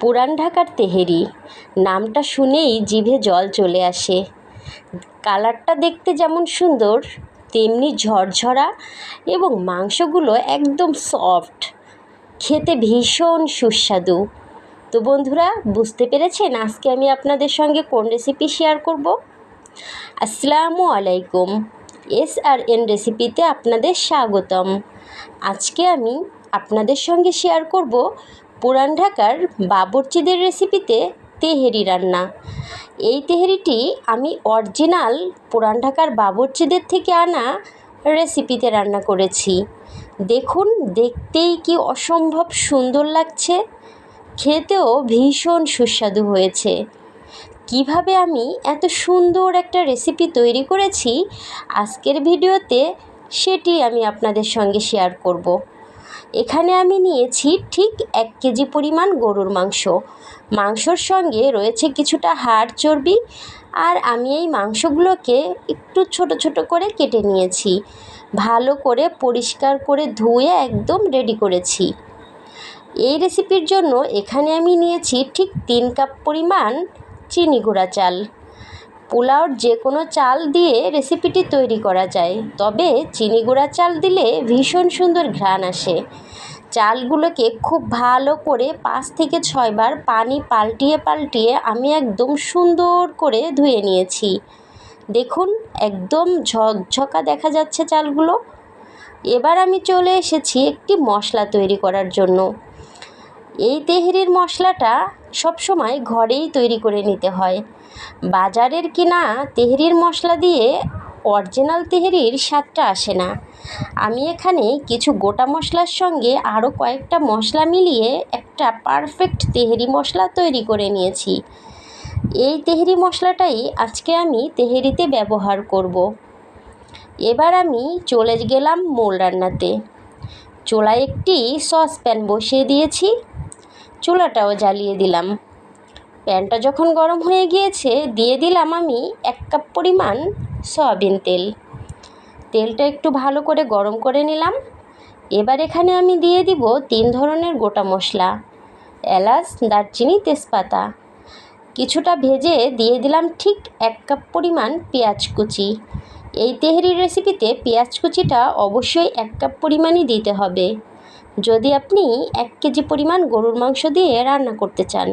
পুরান ঢাকার তেহেরি। নামটা শুনেই জিভে জল চলে আসে। কালারটা দেখতে যেমন সুন্দর, তেমনি ঝরঝরা এবং মাংসগুলো একদম সফট। খেতে ভীষণ সুস্বাদু। তো বন্ধুরা, বুঝতে পেরেছেন? আজকে আমি আপনাদের সঙ্গে কোন রেসিপি শেয়ার করব? আসসালামু আলাইকুম। এস আর এন রেসিপিতে আপনাদের স্বাগতম। আজকে আমি আপনাদের সঙ্গে শেয়ার করব পুরান ঢাকার বাবরচিদের রেসিপিতে তেহেরি রান্না। এই তেহেরিটি আমি অরিজিনাল পুরান ঢাকার বাবরচিদের থেকে আনা রেসিপিতে রান্না করেছি। দেখুন, দেখতেই কি অসম্ভব সুন্দর লাগছে। খেতেও ভীষণ সুস্বাদু হয়েছে। কীভাবে আমি এত সুন্দর একটা রেসিপি তৈরি করেছি, আজকের ভিডিওতে সেটি আমি আপনাদের সঙ্গে শেয়ার করব। এখানে আমি নিয়েছি ঠিক এক কেজি পরিমাণ গরুর মাংস। মাংসর সঙ্গে রয়েছে কিছুটা হাড় চর্বি আর আমি এই মাংসগুলোকে একটু ছোট ছোট করে কেটে নিয়েছি। ভালো করে পরিষ্কার করে ধুয়ে একদম রেডি করেছি। এই রেসিপির জন্য এখানে আমি নিয়েছি ঠিক তিন কাপ পরিমাণ চিনি গুঁড়া চাল। পোলাওর যে কোনো চাল দিয়ে রেসিপিটি তৈরি করা যায়। তবে চিনি গুঁড়া চাল দিলে ভীষণ সুন্দর ঘ্রাণ আসে। চালগুলোকে খুব ভালো করে পাঁচ থেকে ছয়বার পানি পাল্টিয়ে পাল্টিয়ে আমি একদম সুন্দর করে ধুয়ে নিয়েছি। দেখুন, একদম ঝকঝকা দেখা যাচ্ছে চালগুলো। এবার আমি চলে এসেছি একটি মশলা তৈরি করার জন্য। এই তেহরির মশলাটা সবসময় ঘরেই তৈরি করে নিতে হয়। বাজারের কিনা তেহরির মশলা দিয়ে অরিজিনাল তেহরির স্বাদটা আসে না। আমি এখানে কিছু গোটা মশলার সঙ্গে আরও কয়েকটা মশলা মিলিয়ে একটা পারফেক্ট তেহেরি মশলা তৈরি করে নিয়েছি। এই তেহরি মশলাটাই আজকে আমি তেহেরিতে ব্যবহার করব। এবার আমি চলে গেলাম মূল রান্নাতে। চোলায় একটি সসপ্যান বসিয়ে দিয়েছি। চুলাটাও জ্বালিয়ে দিলাম। প্যানটা যখন গরম হয়ে গিয়েছে, দিয়ে দিলাম আমি এক কাপ পরিমাণ সয়াবিন তেল। তেলটা একটু ভালো করে গরম করে নিলাম। এবার এখানে আমি দিয়ে দিব তিন ধরনের গোটা মশলা। এলাচ, দারচিনি, তেজপাতা। কিছুটা ভেজে দিয়ে দিলাম ঠিক এক কাপ পরিমাণ পেঁয়াজ কুচি। এই তেহরি রেসিপিতে পেঁয়াজ কুচিটা অবশ্যই এক কাপ পরিমাণই দিতে হবে। যদি আপনি এক কেজি পরিমাণ গরুর মাংস দিয়ে রান্না করতে চান।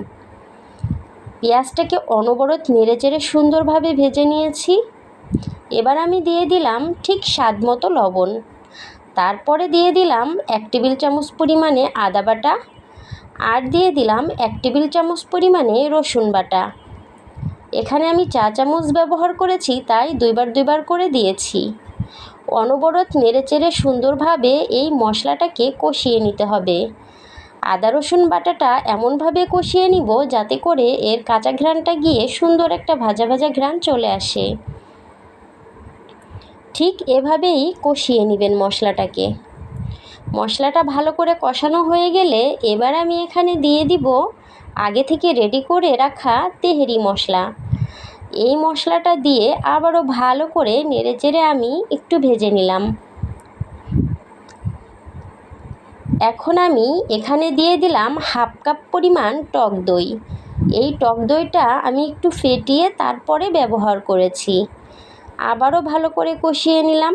পেঁয়াজটাকে অনবরত নেড়ে চেড়ে সুন্দরভাবে ভেজে নিয়েছি। এবার আমি দিয়ে দিলাম ঠিক স্বাদ মতো লবণ। তারপরে দিয়ে দিলাম এক টেবিল চামচ পরিমাণে আদা বাটা আর দিয়ে দিলাম এক টেবিল চামচ পরিমাণে রসুন বাটা। এখানে আমি চা চামচ ব্যবহার করেছি, তাই দুইবার দুইবার করে দিয়েছি। অনবরত নেড়েচেড়ে সুন্দরভাবে এই মশলাটাকে কষিয়ে নিতে হবে। আদা, রসুন বাটাটা এমনভাবে কষিয়ে নিব যাতে করে এর কাঁচা ঘ্রাণটা গিয়ে সুন্দর একটা ভাজা ভাজা ঘ্রাণ চলে আসে। ঠিক এভাবেই কষিয়ে নেবেন মশলাটাকে। মশলাটা ভালো করে কষানো হয়ে গেলে এবার আমি এখানে দিয়ে দিব আগে থেকে রেডি করে রাখা তেহেরি মশলা। এই মশলাটা দিয়ে আবারও ভালো করে নেড়ে চেড়ে আমি একটু ভেজে নিলাম। এখন আমি এখানে দিয়ে দিলাম হাফ কাপ পরিমাণ টক দই। এই টক দইটা আমি একটু ফেটিয়ে তারপরে ব্যবহার করেছি। আবারও ভালো করে কষিয়ে নিলাম।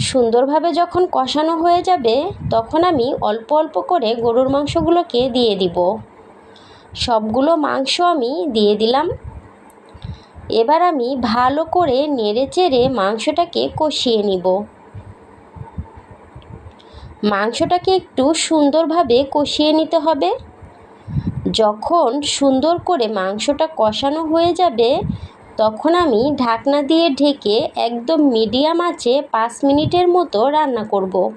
সুন্দরভাবে যখন কষানো হয়ে যাবে, তখন আমি অল্প অল্প করে গরুর মাংসগুলোকে দিয়ে দিব। সবগুলো মাংস আমি দিয়ে দিলাম। এবার আমি ভালো করে নেড়ে চেড়ে মাংসটাকে কষিয়ে নিব। মাংসটাকে একটু সুন্দরভাবে কষিয়ে নিতে হবে। যখন সুন্দর করে মাংসটা কষানো হয়ে যাবে, তখন আমি ঢাকনা দিয়ে ঢেকে একদম মিডিয়াম আঁচে পাঁচ মিনিটের মতো রান্না করব।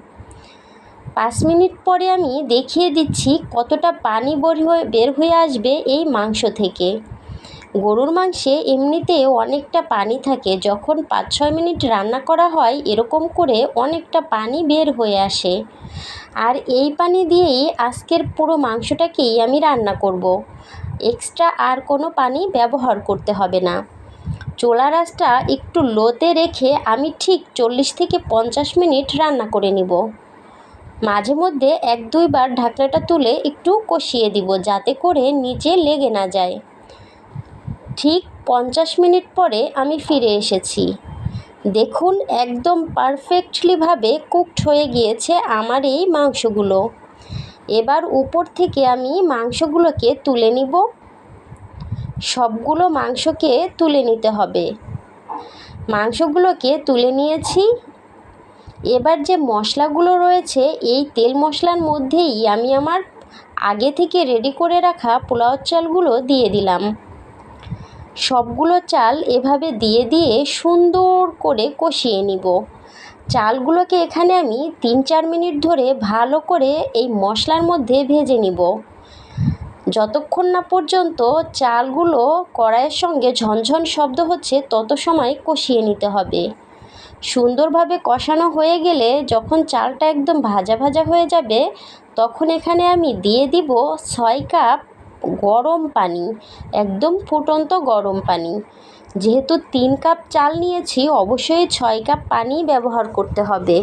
পাঁচ মিনিট পরে আমি দেখিয়ে দিচ্ছি কতটা পানি বের হয়ে বের হয়ে আসবে এই মাংস থেকে। গরুর মাংসে এমনিতে অনেকটা পানি থাকে। যখন পাঁচ ছয় মিনিট রান্না করা হয়, এরকম করে অনেকটা পানি বের হয়ে আসে। আর এই পানি দিয়েই আজকের পুরো মাংসটাকেই আমি রান্না করব। এক্সট্রা আর কোনো পানি ব্যবহার করতে হবে না। চোলা রাসটা একটু লোতে রেখে আমি ঠিক চল্লিশ থেকে পঞ্চাশ মিনিট রান্না করে নিব। মাঝে মধ্যে এক দুইবার ঢাকনাটা তুলে একটু কষিয়ে দিব, যাতে করে নিচে লেগে না যায়। ঠিক পঞ্চাশ মিনিট পরে আমি ফিরে এসেছি। দেখুন, একদম পারফেক্টলিভাবে কুকড হয়ে গিয়েছে আমার এই মাংসগুলো। এবার উপর থেকে আমি মাংসগুলোকে তুলে নিব। সবগুলো মাংসকে তুলে নিতে হবে। মাংসগুলোকে তুলে নিয়েছি। এবার যে মশলাগুলো রয়েছে, এই তেল মশলার মধ্যেই আমি আমার আগে থেকে রেডি করে রাখা পোলাও চালগুলো দিয়ে দিলাম। সবগুলো চাল এভাবে দিয়ে দিয়ে সুন্দর করে কষিয়ে নিব। চালগুলোকে এখানে আমি তিন চার মিনিট ধরে ভালো করে এই মশলার মধ্যে ভেজে নিব। যতক্ষণ না পর্যন্ত চালগুলো কড়াইয়ের সঙ্গে ঝনঝন শব্দ হচ্ছে, তত সময় কষিয়ে নিতে হবে। সুন্দরভাবে কষানো হয়ে গেলে যখন চালটা একদম ভাজা ভাজা হয়ে যাবে, তখন এখানে আমি দিয়ে দিব ছয় কাপ গরম পানি, একদম ফুটন্ত গরম পানি। যেহেতু তিন কাপ চাল নিয়েছি, অবশ্যই ছয় কাপ পানি ব্যবহার করতে হবে।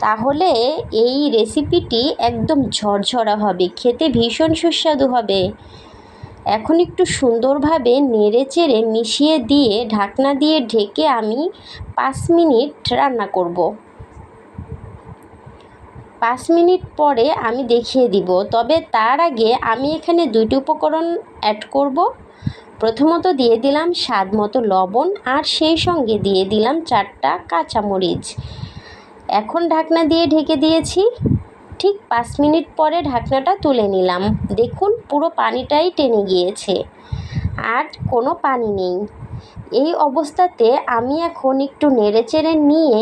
তাহলে এই রেসিপিটি একদম ঝরঝরা হবে, খেতে ভীষণ সুস্বাদু হবে। এখন একটু সুন্দরভাবে নেড়ে চেড়ে মিশিয়ে দিয়ে ঢাকনা দিয়ে ঢেকে আমি পাঁচ মিনিট রান্না করব। পাঁচ মিনিট পরে আমি দেখিয়ে দিব। তবে তার আগে আমি এখানে দুইটি উপকরণ অ্যাড করব। প্রথমত দিয়ে দিলাম স্বাদ মতো লবণ আর সেই সঙ্গে দিয়ে দিলাম চারটা কাঁচামরিচ। এখন ঢাকনা দিয়ে ঢেকে দিয়েছি। ঠিক পাঁচ মিনিট পরে ঢাকনাটা তুলে নিলাম। দেখুন, পুরো পানিটাই টেনে গিয়েছে। আর কোনো পানি নেই। এই অবস্থাতে আমি এখন একটু নেড়েচেড়ে নিয়ে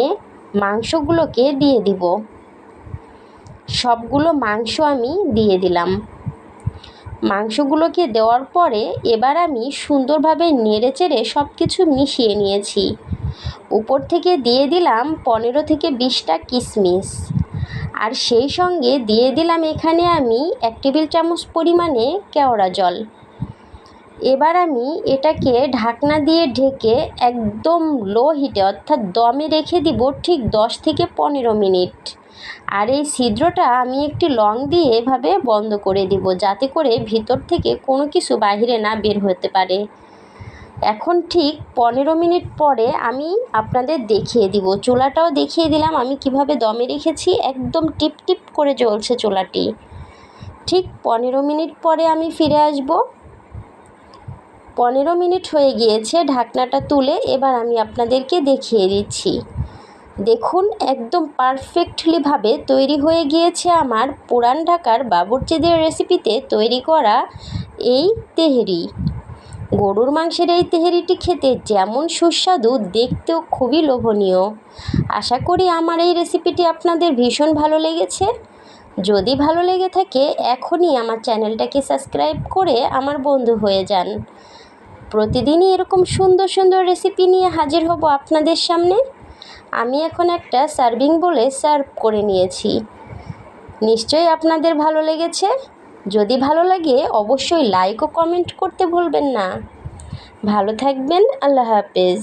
মাংসগুলোকে দিয়ে দিব। সবগুলো মাংস আমি দিয়ে দিলাম। মাংসগুলোকে দেওয়ার পরে এবার আমি সুন্দরভাবে নেড়েচেড়ে সব কিছু মিশিয়ে নিয়েছি। উপর থেকে দিয়ে দিলাম পনেরো থেকে বিশটা কিশমিশ আর সেই সঙ্গে দিয়ে দিলাম এখানে আমি এক টেবিল চামচ পরিমাণে কেওড়া জল। এবার আমি এটাকে ঢাকনা দিয়ে ঢেকে একদম লো হিটে অর্থাৎ দমে রেখে দিব ঠিক দশ থেকে পনেরো মিনিট। আর এই ছিদ্রটা আমি একটি লং দিয়ে এভাবে বন্ধ করে দিব, যাতে করে ভিতর থেকে কোনো কিছু বাহিরে না বের হতে পারে। এখন ঠিক পনেরো মিনিট পরে আমি আপনাদের দেখিয়ে দিব। চুলাটাও দেখিয়ে দিলাম আমি কীভাবে দমে রেখেছি, একদম টিপ টিপ করে জ্বলছে চুলাটি। ঠিক পনেরো মিনিট পরে আমি ফিরে আসব। পনেরো মিনিট হয়ে গিয়েছে, ঢাকনাটা তুলে এবার আমি আপনাদেরকে দেখিয়ে দিচ্ছি। দেখুন, একদম পারফেক্টলিভাবে তৈরি হয়ে গিয়েছে আমার পুরান ঢাকার বাবুর্চিদের রেসিপিতে তৈরি করা এই তেহেরি। গরুর মাংসের এই তেহেরিটি খেতে যেমন সুস্বাদু, দেখতেও খুবই লোভনীয়। আশা করি আমার এই রেসিপিটি আপনাদের ভীষণ ভালো লেগেছে। যদি ভালো লেগে থাকে, এখনই আমার চ্যানেলটাকে সাবস্ক্রাইব করে আমার বন্ধু হয়ে যান। প্রতিদিনই এরকম সুন্দর সুন্দর রেসিপি নিয়ে হাজির হব আপনাদের সামনে। আমি এখন একটা সার্ভিং বলে সার্ভ করে নিয়েছি। নিশ্চয়ই আপনাদের ভালো লেগেছে? যদি ভালো লাগে, অবশ্যই লাইক ও কমেন্ট করতে ভুলবেন না। ভালো থাকবেন, আল্লাহ হাফেজ।